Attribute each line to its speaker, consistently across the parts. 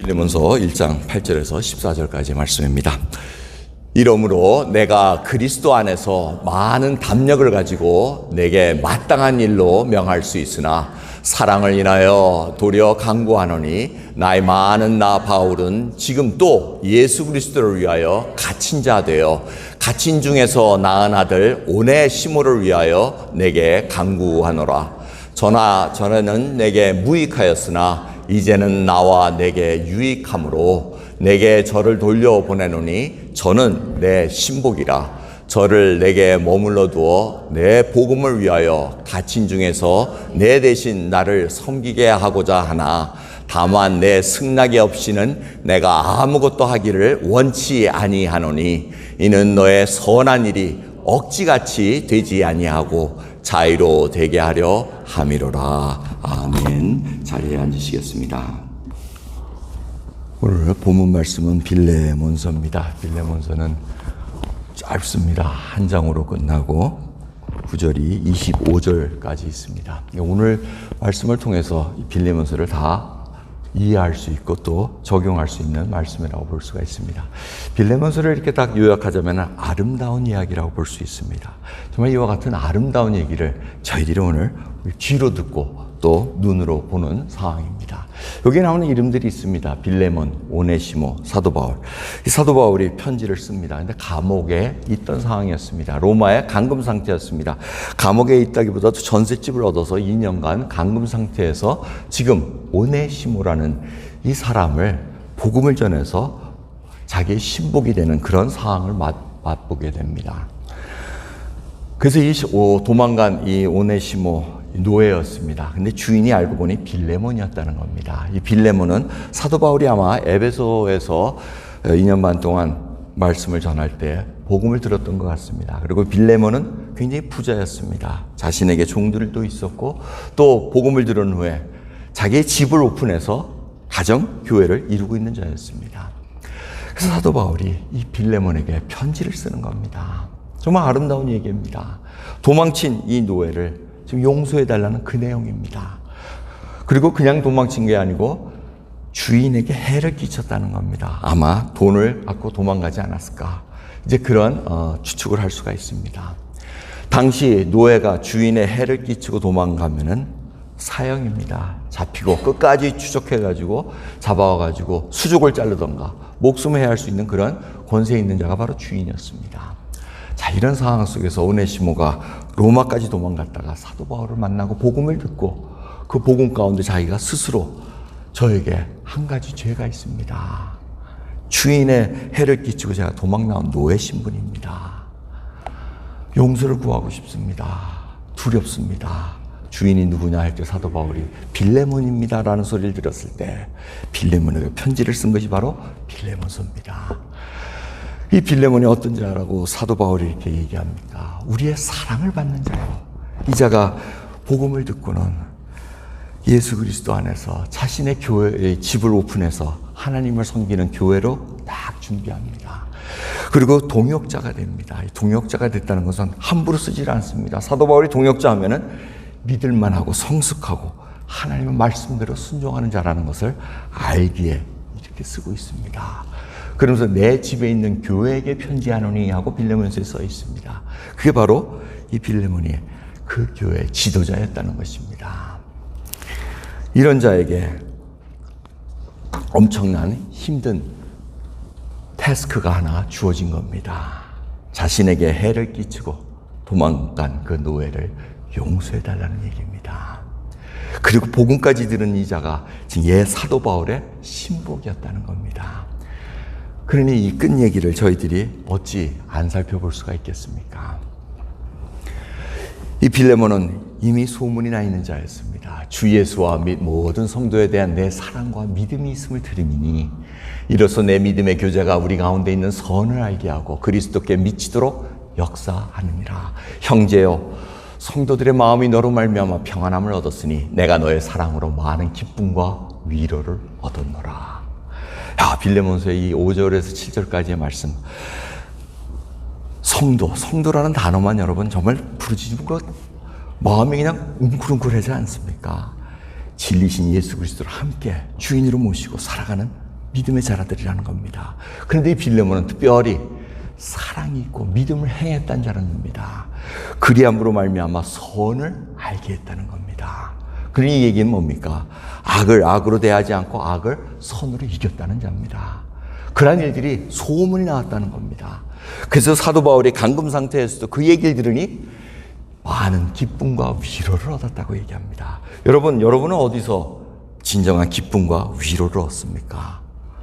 Speaker 1: 빌리문서 1장 8절에서 14절까지 말씀입니다. 이러므로 내가 그리스도 안에서 많은 담력을 가지고 내게 마땅한 일로 명할 수 있으나 사랑을 인하여 도리어 강구하노니 나의 많은 나 바울은 지금 또 예수 그리스도를 위하여 갇힌 자 되어 갇힌 중에서 낳은 아들 오네 시모를 위하여 내게 강구하노라 저나 전에는 내게 무익하였으나 이제는 나와 내게 유익함으로 내게 저를 돌려보내노니 저는 내 신복이라. 저를 내게 머물러 두어 내 복음을 위하여 갇힌 중에서 내 대신 나를 섬기게 하고자 하나. 다만 내 승낙이 없이는 내가 아무것도 하기를 원치 아니하노니 이는 너의 선한 일이 억지같이 되지 아니하고 자유로 되게 하려 함이로라 아멘 자리에 앉으시겠습니다. 오늘 본문 말씀은 빌레몬서입니다. 빌레몬서는 짧습니다. 한 장으로 끝나고 구절이 25절까지 있습니다. 오늘 말씀을 통해서 이 빌레몬서를 다 이해할 수 있고 또 적용할 수 있는 말씀이라고 볼 수가 있습니다. 빌레몬서를 이렇게 딱 요약하자면 아름다운 이야기라고 볼 수 있습니다. 정말 이와 같은 아름다운 얘기를 저희들이 오늘 귀로 듣고 또 눈으로 보는 상황입니다. 여기 나오는 이름들이 있습니다. 빌레몬, 오네시모, 사도 바울. 이 사도 바울이 편지를 씁니다. 근데 감옥에 있던 상황이었습니다. 로마의 감금 상태였습니다. 감옥에 있다기보다도 전셋집을 얻어서 2년간 감금 상태에서 지금 오네시모라는 이 사람을 복음을 전해서 자기의 신복이 되는 그런 상황을 맛, 맛보게 됩니다. 그래서 이 도망간 이 오네시모 노예였습니다. 근데 주인이 알고 보니 빌레몬이었다는 겁니다. 이 빌레몬은 사도 바울이 아마 에베소에서 2년 반 동안 말씀을 전할 때 복음을 들었던 것 같습니다. 그리고 빌레몬은 굉장히 부자였습니다. 자신에게 종들도 있었고 또 복음을 들은 후에 자기의 집을 오픈해서 가정 교회를 이루고 있는 자였습니다. 그래서 사도 바울이 이 빌레몬에게 편지를 쓰는 겁니다. 정말 아름다운 얘기입니다. 도망친 이 노예를 지금 용서해 달라는 그 내용입니다. 그리고 그냥 도망친 게 아니고 주인에게 해를 끼쳤다는 겁니다. 아마 돈을 갖고 도망가지 않았을까. 이제 그런 어, 추측을 할 수가 있습니다. 당시 노예가 주인의 해를 끼치고 도망가면은 사형입니다. 잡히고 끝까지 추적해가지고 잡아와가지고 수족을 자르던가 목숨을 해야 할수 있는 그런 권세 있는 자가 바로 주인이었습니다. 자, 이런 상황 속에서 오네시모가 로마까지 도망갔다가 사도 바울을 만나고 복음을 듣고 그 복음 가운데 자기가 스스로 저에게 한 가지 죄가 있습니다. 주인의 해를 끼치고 제가 도망 나온 노예 신분입니다. 용서를 구하고 싶습니다. 두렵습니다. 주인이 누구냐 할 때 사도 바울이 빌레몬입니다라는 소리를 들었을 때 빌레몬에게 편지를 쓴 것이 바로 빌레몬서입니다. 이 빌레몬이 어떤 자라고 사도 바울이 이렇게 얘기합니까? 우리의 사랑을 받는 자요. 이 자가 복음을 듣고는 예수 그리스도 안에서 자신의 교회의 집을 오픈해서 하나님을 섬기는 교회로 딱 준비합니다. 그리고 동역자가 됩니다. 동역자가 됐다는 것은 함부로 쓰질 않습니다. 사도 바울이 동역자 하면은 믿을만하고 성숙하고 하나님의 말씀대로 순종하는 자라는 것을 알기에 이렇게 쓰고 있습니다. 그러면서 내 집에 있는 교회에게 편지하노니 하고 빌레몬서에 써 있습니다. 그게 바로 이 빌레몬이 그 교회의 지도자였다는 것입니다. 이런 자에게 엄청난 힘든 태스크가 하나 주어진 겁니다. 자신에게 해를 끼치고 도망간 그 노예를 용서해 달라는 얘기입니다. 그리고 복음까지 들은 이 자가 지금 옛 사도 바울의 신복이었다는 겁니다. 그러니 이 끝 얘기를 저희들이 어찌 안 살펴볼 수가 있겠습니까? 이 빌레몬은 이미 소문이 나 있는 자였습니다. 주 예수와 및 모든 성도에 대한 내 사랑과 믿음이 있음을 들으니 이로써 내 믿음의 교제가 우리 가운데 있는 선을 알게 하고 그리스도께 미치도록 역사하느니라. 형제여, 성도들의 마음이 너로 말미암아 평안함을 얻었으니 내가 너의 사랑으로 많은 기쁨과 위로를 얻었노라. 야, 빌레몬서의 이 5절에서 7절까지의 말씀. 성도, 성도라는 단어만 여러분 정말 부르짖고 마음이 그냥 웅크웅크하지 않습니까? 진리신 예수 그리스도를 함께 주인으로 모시고 살아가는 믿음의 자라들이라는 겁니다. 그런데 이 빌레몬은 특별히 사랑이 있고 믿음을 행했다는 자는 겁니다. 그리함으로 말미암아 선을 알게 했다는 겁니다. 이 얘기는 뭡니까? 악을 악으로 대하지 않고 악을 선으로 이겼다는 자입니다. 그러한 일들이 소문이 나왔다는 겁니다. 그래서 사도 바울이 감금 상태에서도 그 얘기를 들으니 많은 기쁨과 위로를 얻었다고 얘기합니다. 여러분, 여러분은 어디서 진정한 기쁨과 위로를 얻습니까?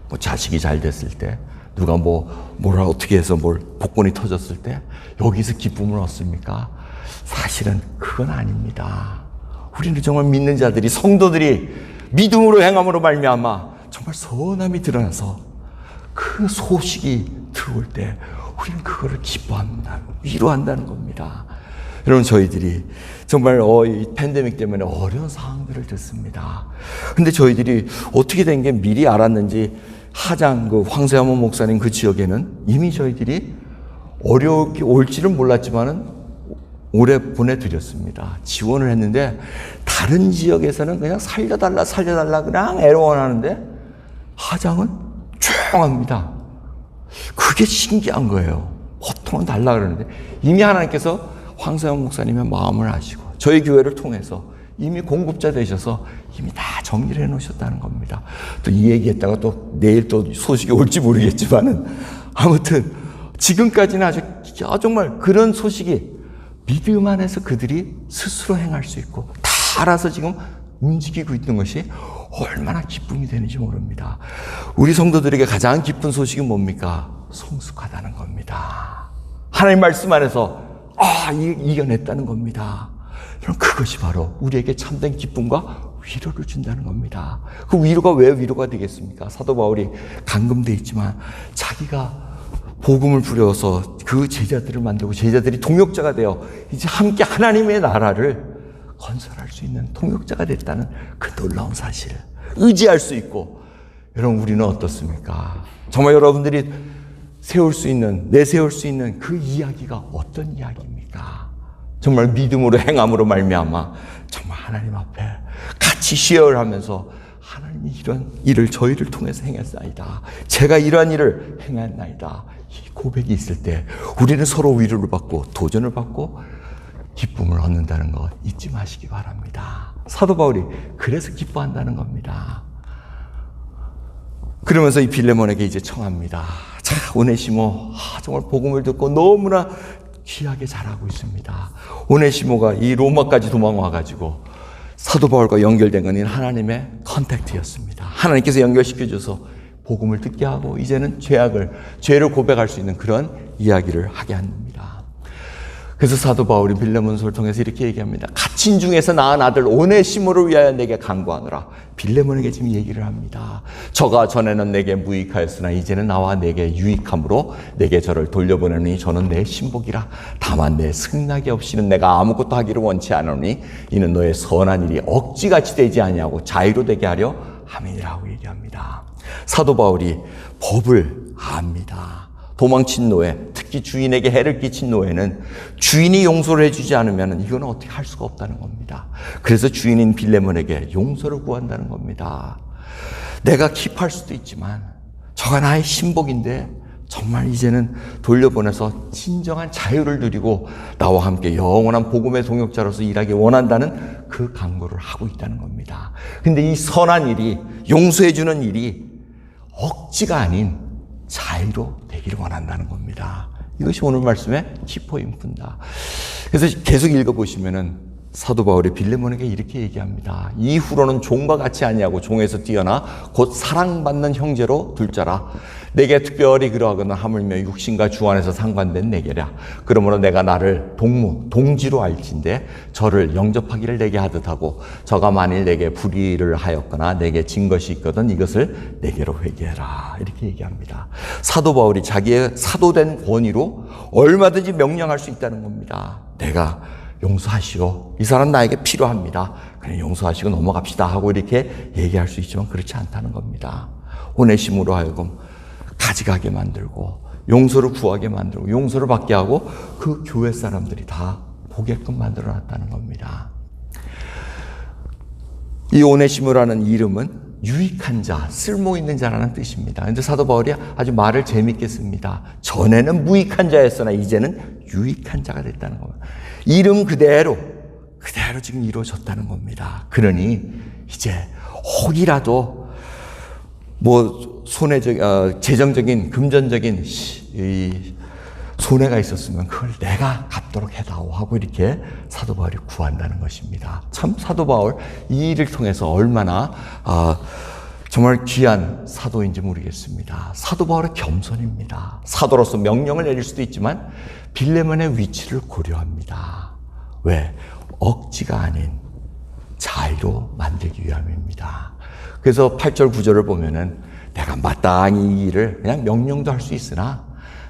Speaker 1: 뭐 자식이 잘 됐을 때, 누가 뭐 뭐라 어떻게 해서 뭘 복권이 터졌을 때 여기서 기쁨을 얻습니까? 사실은 그건 아닙니다. 우리는 정말 믿는 자들이 성도들이 믿음으로 행함으로 말미암아 정말 선함이 드러나서 그 소식이 들어올 때 우리는 그거를 기뻐한다, 위로한다는 겁니다. 여러분 저희들이 정말 어, 이 팬데믹 때문에 어려운 상황들을 듣습니다. 근데 저희들이 어떻게 된 게 미리 알았는지 하장 그 황세하모 목사님 그 지역에는 이미 저희들이 어렵게 올지는 몰랐지만은 올해 보내드렸습니다. 지원을 했는데 다른 지역에서는 그냥 살려달라 살려달라 그냥 애원하는데 하장은 조용합니다. 그게 신기한 거예요. 보통은 달라 그러는데 이미 하나님께서 황세영 목사님의 마음을 아시고 저희 교회를 통해서 이미 공급자 되셔서 이미 다 정리를 해 놓으셨다는 겁니다. 또 이 얘기했다가 또 내일 또 소식이 올지 모르겠지만은 아무튼 지금까지는 아주 정말 그런 소식이 믿음 안에서 그들이 스스로 행할 수 있고 다 알아서 지금 움직이고 있는 것이 얼마나 기쁨이 되는지 모릅니다. 우리 성도들에게 가장 기쁜 소식은 뭡니까? 성숙하다는 겁니다. 하나님 말씀 안에서 아, 이- 이겨냈다는 겁니다. 그럼 그것이 바로 우리에게 참된 기쁨과 위로를 준다는 겁니다. 그 위로가 왜 위로가 되겠습니까? 사도 바울이 감금돼 있지만 자기가 복음을 부려서 그 제자들을 만들고 제자들이 동역자가 되어 이제 함께 하나님의 나라를 건설할 수 있는 동역자가 됐다는 그 놀라운 사실. 의지할 수 있고. 여러분, 우리는 어떻습니까? 정말 여러분들이 세울 수 있는, 내세울 수 있는 그 이야기가 어떤 이야기입니까? 정말 믿음으로 행함으로 말미암아 정말 하나님 앞에 같이 시어를 하면서 하나님 이 이런 일을 저희를 통해서 행했나이다. 제가 이러한 일을 행했나이다. 이 고백이 있을 때 우리는 서로 위로를 받고 도전을 받고 기쁨을 얻는다는 것 잊지 마시기 바랍니다. 사도 바울이 그래서 기뻐한다는 겁니다. 그러면서 이 빌레몬에게 이제 청합니다. 자, 오네시모, 아, 정말 복음을 듣고 너무나 귀하게 잘하고 있습니다. 오네시모가 이 로마까지 도망와가지고 사도 바울과 연결된 건 하나님의 컨택트였습니다. 하나님께서 연결시켜 줘서 복음을 듣게 하고 이제는 죄악을, 죄를 고백할 수 있는 그런 이야기를 하게 합니다. 그래서 사도 바울이 빌레몬서를 통해서 이렇게 얘기합니다. 갇힌 중에서 낳은 아들 오네시모를 위하여 내게 간구하노라. 빌레몬에게 지금 얘기를 합니다. 저가 전에는 내게 무익하였으나 이제는 나와 내게 유익함으로 내게 저를 돌려보내니 저는 내 신복이라. 다만 내 승낙이 없이는 내가 아무것도 하기를 원치 않으니 이는 너의 선한 일이 억지같이 되지 아니하고 자유로 되게 하려 함이라고 얘기합니다. 사도 바울이 법을 압니다. 도망친 노예, 특히 주인에게 해를 끼친 노예는 주인이 용서를 해주지 않으면 이건 어떻게 할 수가 없다는 겁니다. 그래서 주인인 빌레몬에게 용서를 구한다는 겁니다. 내가 킵할 수도 있지만 저가 나의 신복인데 정말 이제는 돌려보내서 진정한 자유를 누리고 나와 함께 영원한 복음의 동역자로서 일하기 원한다는 그 강구를 하고 있다는 겁니다. 근데 이 선한 일이 용서해주는 일이 억지가 아닌 자유로 되기를 원한다는 겁니다. 이것이 오늘 말씀의 키포인트입니다. 그래서 계속 읽어보시면은 사도 바울이 빌레몬에게 이렇게 얘기합니다. 이후로는 종과 같이 아니하고 종에서 뛰어나 곧 사랑받는 형제로 둘 자라. 내게 특별히 그러하거나 하물며 육신과 주 안에서 상관된 내게라. 그러므로 내가 나를 동무, 동지로 알진데 저를 영접하기를 내게 하듯 하고 저가 만일 내게 불의를 하였거나 내게 진 것이 있거든 이것을 내게로 회개해라. 이렇게 얘기합니다. 사도 바울이 자기의 사도된 권위로 얼마든지 명령할 수 있다는 겁니다. 내가 용서하시오. 이 사람 나에게 필요합니다. 그냥 용서하시고 넘어갑시다 하고 이렇게 얘기할 수 있지만 그렇지 않다는 겁니다. 오네심으로 하여금 가져가게 만들고 용서를 구하게 만들고 용서를 받게 하고 그 교회 사람들이 다 보게끔 만들어 놨다는 겁니다. 이 오네시모라는 이름은 유익한 자, 쓸모 있는 자라는 뜻입니다. 근데 사도 바울이 아주 말을 재밌게 씁니다. 전에는 무익한 자였으나 이제는 유익한 자가 됐다는 겁니다. 이름 그대로 그대로 지금 이루어졌다는 겁니다. 그러니 이제 혹이라도 뭐 손해적 어, 재정적인 금전적인 시- 이 손해가 있었으면 그걸 내가 갚도록 해다오 하고 이렇게 사도 바울이 구한다는 것입니다. 참 사도 바울 이 일을 통해서 얼마나 아, 정말 귀한 사도인지 모르겠습니다. 사도 바울의 겸손입니다. 사도로서 명령을 내릴 수도 있지만 빌레몬의 위치를 고려합니다. 왜? 억지가 아닌 자유로 만들기 위함입니다. 그래서 8절 9절을 보면은 내가 마땅히 이 일을 그냥 명령도 할 수 있으나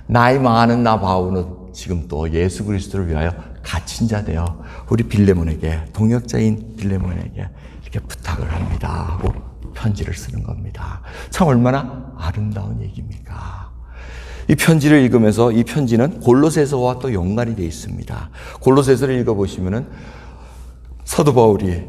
Speaker 1: 나이 많은 나 바울은 지금 또 예수 그리스도를 위하여 갇힌 자 되어 우리 빌레몬에게 동역자인 빌레몬에게 이렇게 부탁을 합니다 하고 편지를 쓰는 겁니다. 참 얼마나 아름다운 얘기입니까? 이 편지를 읽으면서 이 편지는 골로새서와 또 연관이 되어 있습니다. 골로새서를 읽어 보시면은 사도 바울이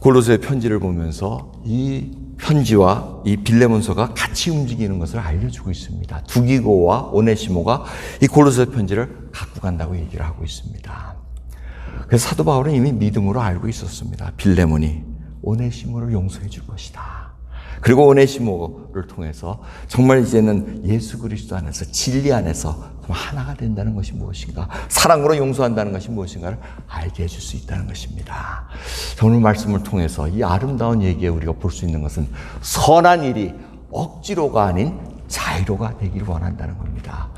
Speaker 1: 골로새 편지를 보면서 이 편지와 이 빌레몬서가 같이 움직이는 것을 알려주고 있습니다. 두기고와 오네시모가 이 골로새 편지를 갖고 간다고 얘기를 하고 있습니다. 그래서 사도 바울은 이미 믿음으로 알고 있었습니다. 빌레몬이 오네시모를 용서해 줄 것이다. 그리고 오네시모를 통해서 정말 이제는 예수 그리스도 안에서 진리 안에서 하나가 된다는 것이 무엇인가, 사랑으로 용서한다는 것이 무엇인가를 알게 해줄 수 있다는 것입니다. 오늘 말씀을 통해서 이 아름다운 얘기에 우리가 볼 수 있는 것은 선한 일이 억지로가 아닌 자유로가 되기를 원한다는 겁니다.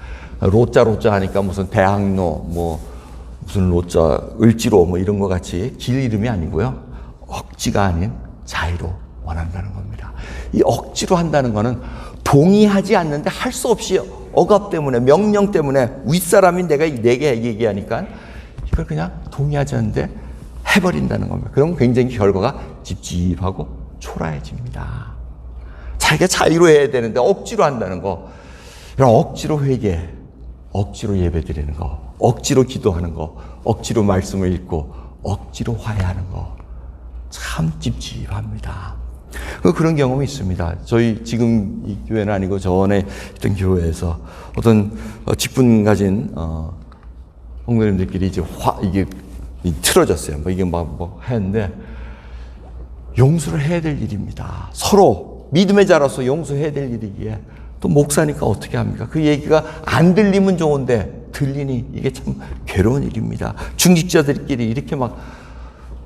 Speaker 1: 로자 로자 하니까 무슨 대학로 뭐 무슨 로자 을지로 뭐 이런 것 같이 길 이름이 아니고요. 억지가 아닌 자유로 원한다는 겁니다. 이 억지로 한다는 거는 동의하지 않는데 할 수 없이 억압 때문에 명령 때문에 윗사람이 내가 내게 얘기하니까 이걸 그냥 동의하지 않는데 해버린다는 겁니다. 그러면 굉장히 결과가 찝찝하고 초라해집니다. 자기가 자유로 해야 되는데 억지로 한다는 거. 이런 억지로 회개, 억지로 예배 드리는 거, 억지로 기도하는 거, 억지로 말씀을 읽고, 억지로 화해하는 거. 참 찝찝합니다. 그 그런 경험이 있습니다. 저희 지금 이 교회는 아니고 전에 있던 교회에서 어떤 어, 직분 가진 어, 성도님들끼리 이제 화 이게 이 틀어졌어요. 뭐 이게 막뭐 했는데 용서를 해야 될 일입니다. 서로 믿음의 자로서 용서해야 될 일이기에 또 목사니까 어떻게 합니까? 그 얘기가 안 들리면 좋은데 들리니 이게 참 괴로운 일입니다. 중직자들끼리 이렇게 막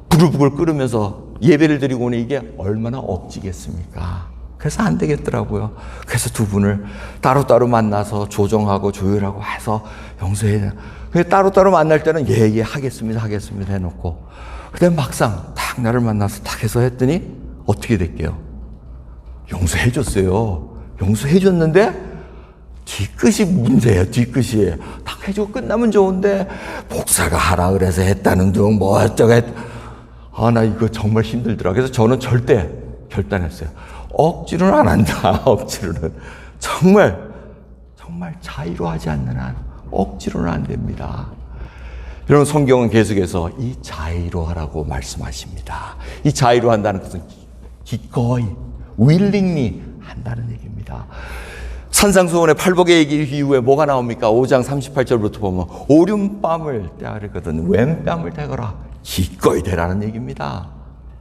Speaker 1: 부글부글 끓으면서 예배를 드리고 오니 이게 얼마나 억지겠습니까? 그래서 안 되겠더라고요. 그래서 두 분을 따로따로 만나서 조정하고 조율하고 해서 용서해야 따로따로 만날 때는 예, 예, 하겠습니다, 하겠습니다 해놓고. 근데 막상 딱 나를 만나서 딱 해서 했더니 어떻게 됐게요? 용서해줬어요. 용서해줬는데 뒤끝이 문제예요, 뒤끝이. 딱 해주고 끝나면 좋은데, 목사가 하라 그래서 했다는 둥, 뭐 어쩌고 했, 아, 나 이거 정말 힘들더라. 그래서 저는 절대 결단했어요. 억지로는 안 한다, 억지로는. 정말, 정말 자유로 하지 않는 한 억지로는 안 됩니다. 여러분, 성경은 계속해서 이 자유로 하라고 말씀하십니다. 이 자유로 한다는 것은 기꺼이, willingly 한다는 얘기입니다. 산상수원의 팔복의 얘기 이후에 뭐가 나옵니까? 5장 38절부터 보면 오륜뺨을 떼가거든 왼뺨을 떼거라 기꺼이 되라는 얘기입니다.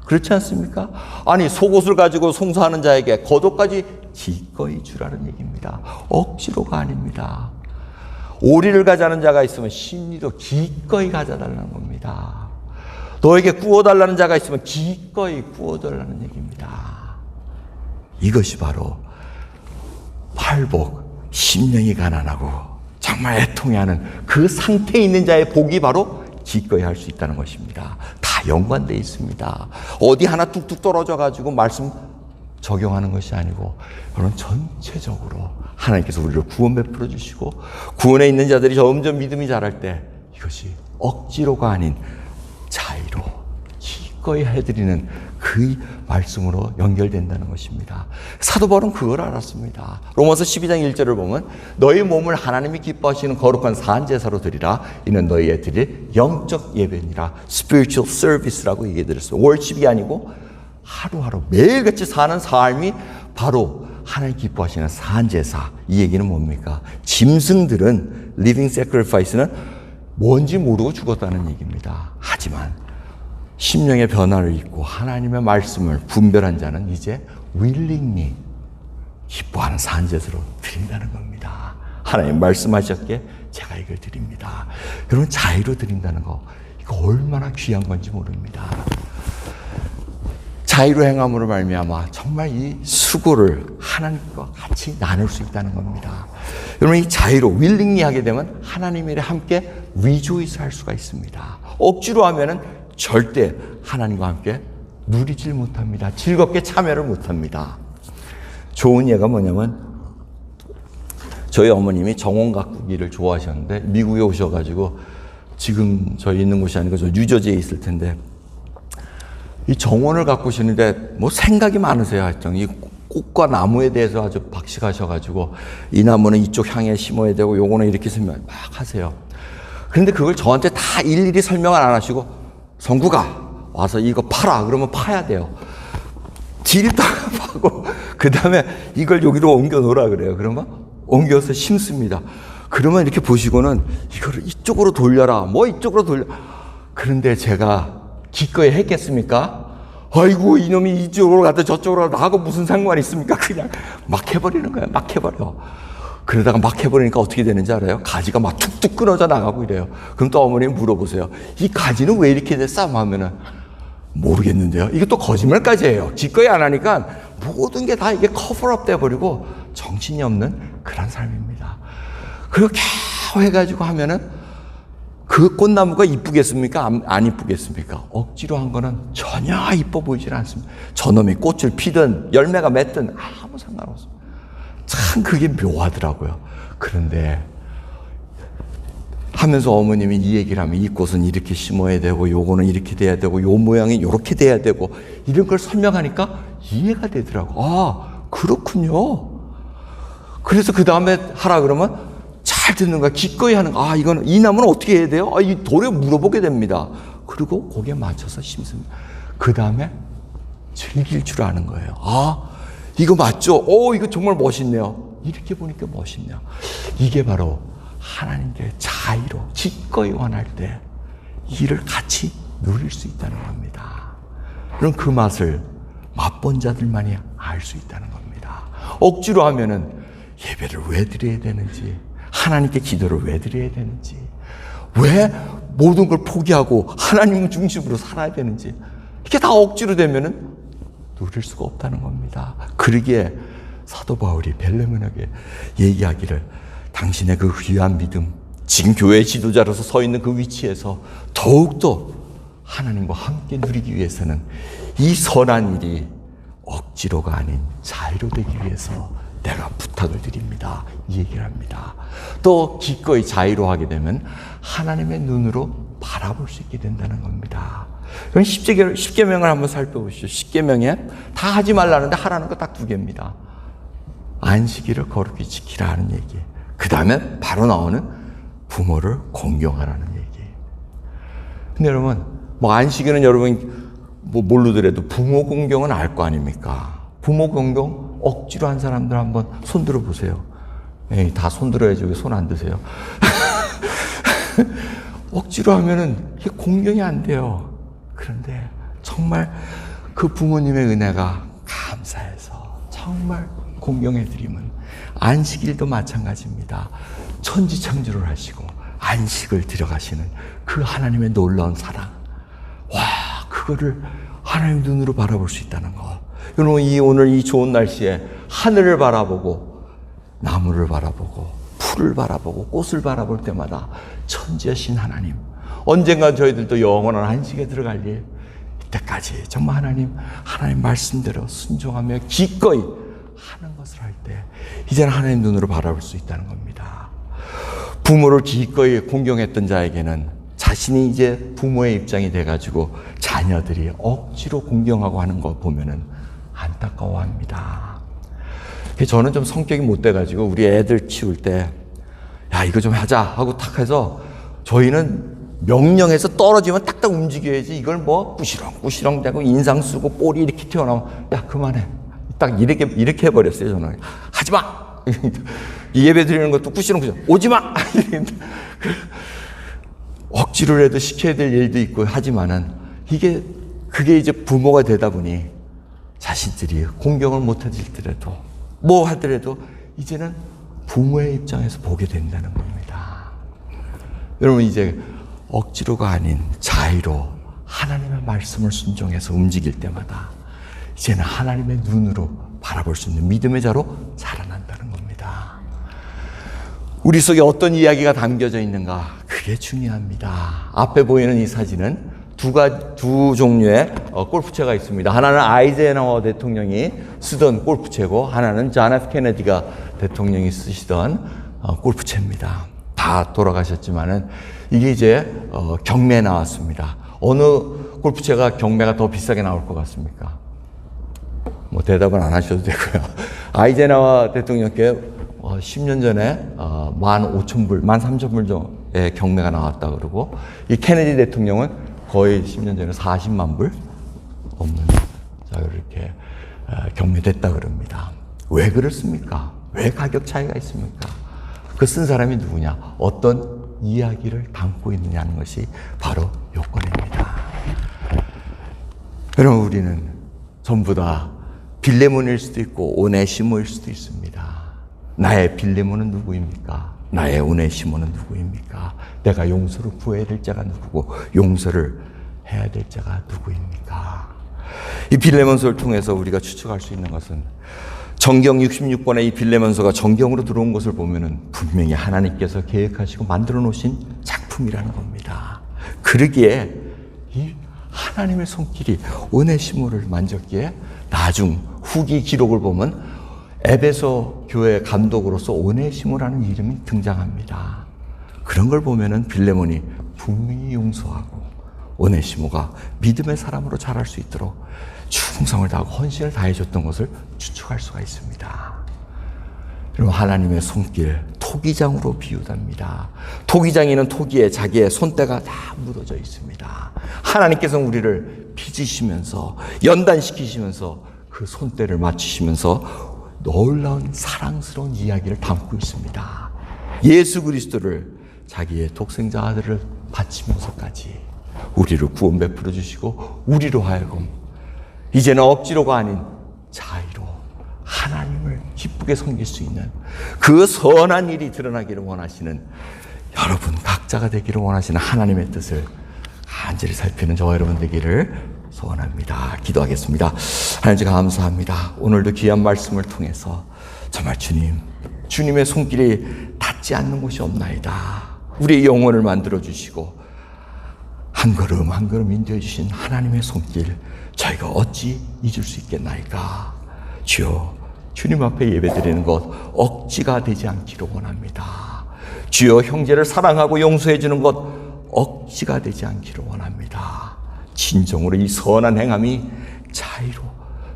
Speaker 1: 그렇지 않습니까? 아니 속옷을 가지고 송사하는 자에게 겉옷까지 기꺼이 주라는 얘기입니다. 억지로가 아닙니다. 오리를 가자는 자가 있으면 심리도 기꺼이 가져달라는 겁니다. 너에게 구워달라는 자가 있으면 기꺼이 구워달라는 얘기입니다. 이것이 바로 팔복, 심령이 가난하고 정말 애통해하는 그 상태에 있는 자의 복이 바로 기꺼이 할 수 있다는 것입니다. 다 연관되어 있습니다. 어디 하나 뚝뚝 떨어져 가지고 말씀 적용하는 것이 아니고 여러분 전체적으로 하나님께서 우리를 구원 베풀어 주시고 구원에 있는 자들이 점점 믿음이 자랄 때 이것이 억지로가 아닌 자유로 기꺼이 해드리는 그 말씀으로 연결된다는 것입니다. 사도 바울은 그걸 알았습니다. 로마서 12장 1절을 보면 너희 몸을 하나님이 기뻐하시는 거룩한 산 제사로 드리라. 이는 너희의 드릴 영적 예배니라. spiritual service라고 얘기해 드렸어요. 월십이 아니고 하루하루 매일같이 사는 삶이 바로 하나님 기뻐하시는 산제사. 이 얘기는 뭡니까? 짐승들은 living sacrifice는 뭔지 모르고 죽었다는 얘기입니다. 하지만 심령의 변화를 입고 하나님의 말씀을 분별한 자는 이제 willingly 기뻐하는 산제사로 드린다는 겁니다. 하나님 말씀하셨기에 제가 이걸 드립니다. 여러분 자유로 드린다는 거 이거 얼마나 귀한 건지 모릅니다. 자유로 행함으로 말미암아 정말 이 수고를 하나님과 같이 나눌 수 있다는 겁니다. 여러분 이 자유로 윌링리 하게 되면 하나님이랑 함께 리조이스 할 수가 있습니다. 억지로 하면은 절대 하나님과 함께 누리질 못합니다. 즐겁게 참여를 못합니다. 좋은 예가 뭐냐면 저희 어머님이 정원 가꾸기를 좋아하셨는데 미국에 오셔가지고 지금 저희 있는 곳이 아니고 저 뉴저지에 있을 텐데 이 정원을 가꾸시는데 뭐 생각이 많으세요 하여튼 이 꽃과 나무에 대해서 아주 박식하셔가지고 이 나무는 이쪽 향에 심어야 되고 요거는 이렇게 설명 막 하세요. 그런데 그걸 저한테 다 일일이 설명을 안 하시고 성구가 와서 이거 파라 그러면 파야 돼요. 딜다 파고 그 다음에 이걸 여기로 옮겨 놓으라 그래요. 그러면 옮겨서 심습니다. 그러면 이렇게 보시고는 이거를 이쪽으로 돌려라. 뭐 이쪽으로 돌려. 그런데 제가 기꺼이 했겠습니까? 아이고 이놈이 이쪽으로 갔다 저쪽으로 나하고 무슨 상관이 있습니까? 그냥 막 해버리는 거예요. 막 해버려. 그러다가 막 해버리니까 어떻게 되는지 알아요? 가지가 막 툭툭 끊어져 나가고 이래요. 그럼 또 어머님 물어보세요. 이 가지는 왜 이렇게 됐어? 하면은 모르겠는데요. 이게 또 거짓말까지 해요. 기꺼이 안 하니까 모든 게 다 이게 커버업 돼버리고 정신이 없는 그런 삶입니다. 그렇게 해가지고 하면은 그 꽃나무가 이쁘겠습니까? 안, 안 이쁘겠습니까? 억지로 한 거는 전혀 이뻐 보이질 않습니다. 저놈이 꽃을 피든 열매가 맺든 아무 상관없습니다. 참 그게 묘하더라고요. 그런데 하면서 어머님이 이 얘기를 하면 이 꽃은 이렇게 심어야 되고 요거는 이렇게 돼야 되고 요 모양이 요렇게 돼야 되고 이런 걸 설명하니까 이해가 되더라고. 아, 그렇군요. 그래서 그 다음에 하라 그러면 잘 듣는 거야. 기꺼이 하는. 아, 이거는, 이 나무는 어떻게 해야 돼요? 아, 이 도려 물어보게 됩니다. 그리고 거기에 맞춰서 심습니다. 그 다음에 즐길 줄 아는 거예요. 아, 이거 맞죠? 오, 이거 정말 멋있네요. 이렇게 보니까 멋있네요. 이게 바로 하나님께 자유로 기꺼이 원할 때 이를 같이 누릴 수 있다는 겁니다. 그럼 그 맛을 맛본 자들만이 알 수 있다는 겁니다. 억지로 하면은 예배를 왜 드려야 되는지, 하나님께 기도를 왜 드려야 되는지, 왜 모든 걸 포기하고 하나님 중심으로 살아야 되는지, 이게 다 억지로 되면은 누릴 수가 없다는 겁니다. 그러기에 사도 바울이 벨레몬에게 얘기하기를 당신의 그 귀한 믿음, 지금 교회 지도자로서 서 있는 그 위치에서 더욱더 하나님과 함께 누리기 위해서는 이 선한 일이 억지로가 아닌 자유로 되기 위해서 내가 부탁을 드립니다. 이 얘기를 합니다. 또 기꺼이 자유로 하게 되면 하나님의 눈으로 바라볼 수 있게 된다는 겁니다. 그럼 10개, 10계명을 한번 살펴보시죠. 10계명에 다 하지 말라는데 하라는 거 딱 두 개입니다. 안식일을 거룩히 지키라 하는 얘기. 그 다음에 바로 나오는 부모를 공경하라는 얘기. 근데 여러분, 뭐 안식일은 여러분 뭐 모르더라도 부모 공경은 알 거 아닙니까? 부모 공경 억지로 한 사람들 한번 손 들어 보세요. 에이, 다 손 들어야지 왜 손 안 드세요? 억지로 하면은 공경이 안 돼요. 그런데 정말 그 부모님의 은혜가 감사해서 정말 공경해 드림은 안식일도 마찬가지입니다. 천지 창조를 하시고 안식을 들어가시는 그 하나님의 놀라운 사랑. 와, 그거를 하나님 눈으로 바라볼 수 있다는 것. 여러분, 이 오늘 이 좋은 날씨에 하늘을 바라보고 나무를 바라보고 풀을 바라보고 꽃을 바라볼 때마다 천지여신 하나님. 언젠가 저희들도 영원한 안식에 들어갈 일. 이때까지 정말 하나님, 하나님 말씀대로 순종하며 기꺼이 하는 것을 할 때, 이제는 하나님 눈으로 바라볼 수 있다는 겁니다. 부모를 기꺼이 공경했던 자에게는 자신이 이제 부모의 입장이 돼가지고 자녀들이 억지로 공경하고 하는 거 보면은 안타까워합니다. 저는 좀 성격이 못 돼가지고 우리 애들 키울 때, 야, 이거 좀 하자 하고 탁 해서 저희는 명령해서 떨어지면 딱딱 움직여야지. 이걸 뭐 꾸시렁꾸시렁 대고 인상 쓰고 볼이 이렇게 튀어나오면 야 그만해. 딱 이렇게 이렇게 해버렸어요 저는 하지마! 예배 드리는 것도 꾸시렁꾸시렁. 오지마! 억지로 해도 시켜야 될 일도 있고 하지만은 이게 그게 이제 부모가 되다 보니 자신들이 공경을 못 해질더라도 뭐 하더라도 이제는 부모의 입장에서 보게 된다는 겁니다. 여러분 이제 억지로가 아닌 자의로 하나님의 말씀을 순종해서 움직일 때마다 이제는 하나님의 눈으로 바라볼 수 있는 믿음의 자로 자라난다는 겁니다. 우리 속에 어떤 이야기가 담겨져 있는가 그게 중요합니다. 앞에 보이는 이 사진은 두, 가, 두 종류의 어, 골프채가 있습니다. 하나는 아이젠하워 대통령이 쓰던 골프채고 하나는 존 F 케네디가 대통령이 쓰시던 어, 골프채입니다. 다 돌아가셨지만은 이게 이제 어, 경매에 나왔습니다. 어느 골프채가 경매가 더 비싸게 나올 것 같습니까? 뭐 대답은 안 하셔도 되고요. 아이젠하워 대통령께 어, 10년 전에 어, 15,000불, 13,000불 정도의 경매가 나왔다 그러고 이 케네디 대통령은 거의 10년 전에 40만 불 없는 자 이렇게 어, 경매됐다 그럽니다. 왜 그렇습니까? 왜 가격 차이가 있습니까? 그 쓴 사람이 누구냐? 어떤 이야기를 담고 있느냐는 것이 바로 요건입니다. 여러분 우리는 전부 다 빌레몬일 수도 있고 오네시모일 수도 있습니다. 나의 빌레몬은 누구입니까? 나의 오네시모는 누구입니까? 내가 용서를 구해야 될 자가 누구고 용서를 해야 될 자가 누구입니까? 이 빌레몬서를 통해서 우리가 추측할 수 있는 것은 정경 66번의 이 빌레몬서가 정경으로 들어온 것을 보면은 분명히 하나님께서 계획하시고 만들어 놓으신 작품이라는 겁니다. 그러기에 이 하나님의 손길이 오네시모를 만졌기에 나중 후기 기록을 보면 에베소 교회 감독으로서 오네시모라는 이름이 등장합니다. 그런 걸 보면은 빌레몬이 분명히 용서하고 오네시모가 믿음의 사람으로 자랄 수 있도록 충성을 다하고 헌신을 다해줬던 것을 추측할 수가 있습니다. 여러분 하나님의 손길 토기장으로 비유답니다. 토기장에는 토기에 자기의 손때가 다 묻어져 있습니다. 하나님께서 우리를 빚으시면서 연단시키시면서 그 손때를 맞추시면서 놀라운 사랑스러운 이야기를 담고 있습니다. 예수 그리스도를 자기의 독생자 아들을 바치면서까지 우리를 구원 베풀어 주시고 우리로 하여금 이제는 억지로가 아닌 자의로 하나님을 기쁘게 섬길 수 있는 그 선한 일이 드러나기를 원하시는 여러분 각자가 되기를 원하시는 하나님의 뜻을 간절히 살피는 저와 여러분 되기를 소원합니다. 기도하겠습니다. 하나님 감사합니다. 오늘도 귀한 말씀을 통해서 정말 주님, 주님의 손길이 닿지 않는 곳이 없나이다. 우리의 영혼을 만들어 주시고 한 걸음 한 걸음 인도해 주신 하나님의 손길 저희가 어찌 잊을 수 있겠나이까 주여 주님 앞에 예배드리는 것 억지가 되지 않기를 원합니다. 주여 형제를 사랑하고 용서해 주는 것 억지가 되지 않기를 원합니다. 진정으로 이 선한 행함이 자의로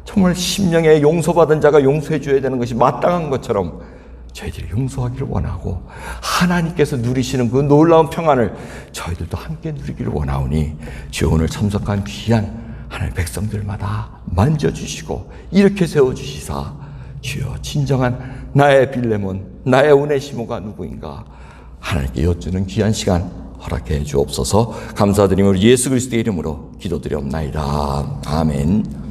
Speaker 1: 정말 심령에 용서받은 자가 용서해 줘야 되는 것이 마땅한 것처럼 저희들이 용서하기를 원하고 하나님께서 누리시는 그 놀라운 평안을 저희들도 함께 누리기를 원하오니 주여 오늘 참석한 귀한 하나님 백성들마다 만져주시고 이렇게 세워주시사 주여 진정한 나의 빌레몬 나의 오네시모가 누구인가? 하나님께 여쭈는 귀한 시간 허락해 주옵소서. 감사드리며 예수 그리스도의 이름으로 기도드리옵나이다. 아멘